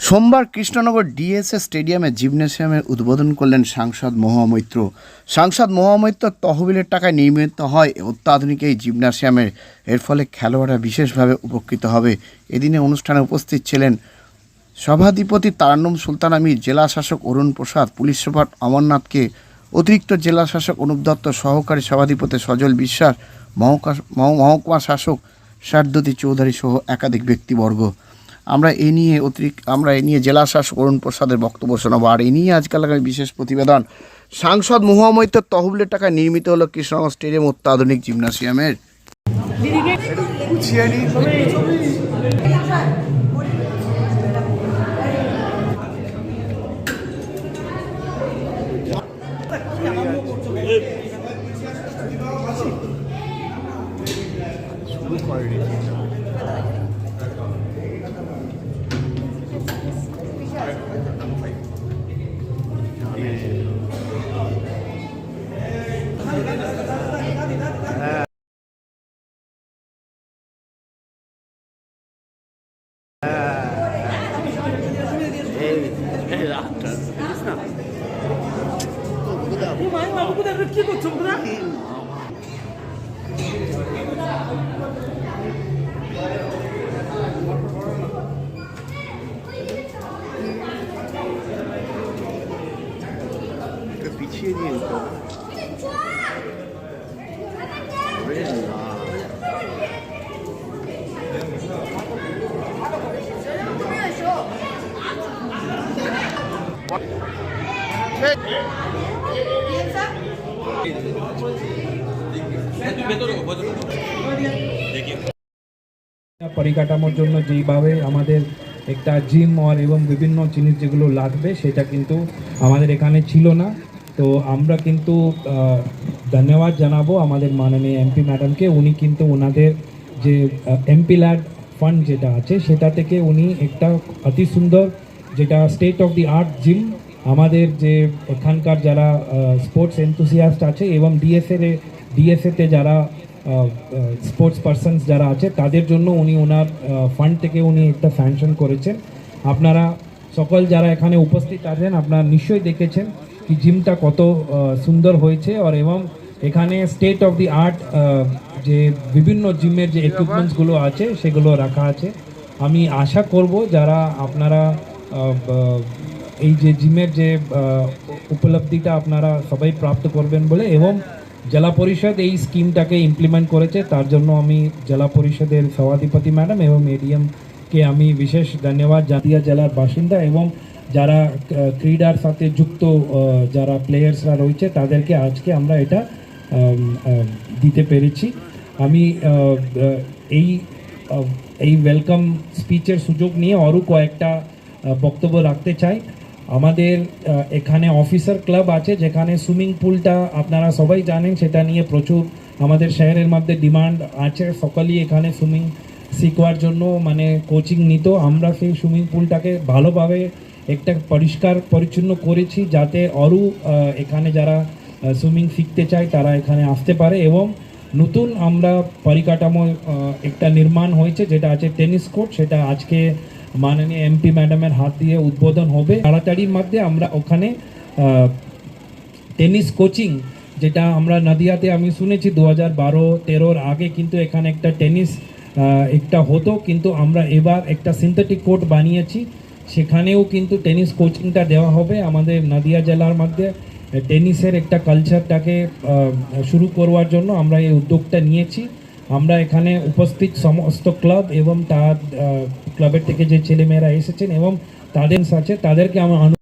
সোমবার কৃষ্ণনগর ডিএসএ স্টেডিয়ামে জিমনেশিয়ামের উদ্বোধন করলেন সাংসদ মহামৈত্র। সাংসদ মহামৈত্র তহবিলের টাকায় নির্মিত হয়। অত্যাধুনিক এই জিমনাসিয়ামের এর ফলে খেলোয়াড়রা বিশেষভাবে উপকৃত হবে। এদিনে অনুষ্ঠানে উপস্থিত ছিলেন সভাধিপতি তারান্নম সুলতান আমির জেলা শাসক অরুণ প্রসাদ, পুলিশ সুপার অমরনাথকে, অতিরিক্ত জেলা শাসক অনুপ দত্ত, সহকারী সভাধিপতি সজল বিশ্বাস, মহকা, মহ- মহকুমা শাসক সারদতী চৌধুরী সহ একাধিক ব্যক্তিবর্গ। আমরা এ নিয়ে অতিরিক্ত আমরা এ নিয়ে জেলা শাসক অরুণ প্রসাদের বক্তব্য শোনাবো আর এ নিয়ে আজকালকার বিশেষ প্রতিবেদন সাংসদ মহামৈত্য তহবিলের টাকায় নির্মিত হলো কৃষ্ণনগর স্টেডিয়াম অত্যাধুনিক জিমনাসিয়ামের হাতটা না? কি করছ? পিছিয়ে নিয়ে পরিকাঠামোর জন্য যেইভাবে আমাদের একটা জিম আর এবং বিভিন্ন জিনিস যেগুলো লাগবে, সেটা কিন্তু আমাদের এখানে ছিল না। তো আমরা কিন্তু ধন্যবাদ জানাব আমাদের মাননীয় এমপি ম্যাডামকে। উনি কিন্তু ওনাদের যে এমপি ল্যাড ফান্ড যেটা আছে, সেটা থেকে উনি একটা অতি সুন্দর যেটা state of the art gym আমাদের যে এখানকার যারা স্পোর্টস এনথুসিয়াস্ট আছে এবং ডিএসএ ডিএসএতে যারা স্পোর্টস পারসনস যারা আছে তাদের জন্য উনি ওনার ফান্ড থেকে উনি একটা স্যাংশন করেছেন। আপনারা সকল যারা এখানে উপস্থিত আছেন আপনারা নিশ্চয়ই দেখেছেন কি জিমটা কত সুন্দর হয়েছে আর এবং এখানে স্টেট অফ দি আর্ট যে বিভিন্ন জিমের যে ইকুইপমেন্টসগুলো আছে সেগুলো রাখা আছে। আমি আশা করব যারা আপনারা এই যে জিমের যে উপলব্ধিটা আপনারা সবাই প্রাপ্ত করবেন বলে এবং জেলা পরিষদ এই স্কিমটাকে ইমপ্লিমেন্ট করেছে, তার জন্য আমি জেলা পরিষদের সভাধিপতি ম্যাডাম এবং এডিএমকে আমি বিশেষ ধন্যবাদ জাতীয় জেলার বাসিন্দা এবং যারা ক্রীড়ার সাথে যুক্ত যারা প্লেয়ার্সরা রয়েছে, তাদেরকে আজকে আমরা এটা দিতে পেরেছি। আমি এই এই ওয়েলকাম স্পিচের সুযোগ নিয়ে আরও কয়েকটা বক্তব্য রাখতে চাই। আমাদের এখানে অফিসার ক্লাব আছে যেখানে সুইমিং পুলটা আপনারা সবাই জানেন সেটা নিয়ে প্রচুর আমাদের শহরের মধ্যে ডিমান্ড আছে। সকলেই এখানে সুইমিং শিখবার জন্য মানে কোচিং নিত। আমরা সেই সুইমিং পুলটাকে ভালোভাবে একটা পরিষ্কার পরিচ্ছন্ন করেছি যাতে আহ, এখানে যারা সুইমিং শিখতে চায় তারা এখানে আসতে পারে এবং নতুন আমরা পরিকাঠামো একটা নির্মাণ হয়েছে যেটা আছে টেনিস কোর্ট সেটা আজকে মাননীয় এমপি ম্যাডামের হাত দিয়ে উদ্বোধন হবে। তাড়াতাড়ির মধ্যে আমরা ওখানে টেনিস কোচিং যেটা আমরা নদিয়াতে আমি শুনেছি দু হাজার বারো, তেরোর আগে কিন্তু এখানে একটা টেনিস একটা হতো। কিন্তু আমরা এবার একটা সিনথেটিক কোর্ট বানিয়েছি। সেখানেও কিন্তু টেনিস কোচিংটা দেওয়া হবে আমাদের নদিয়া জেলার মধ্যে। টেনিসের একটা কালচারটাকে শুরু করবার জন্য আমরা এই উদ্যোগটা নিয়েছি। আমরা এখানে উপস্থিত সমস্ত ক্লাব এবং তার ক্লাবের থেকে যে ছেলেমেয়েরা এসেছেন এবং তাদের সাথে তাদেরকে আমরা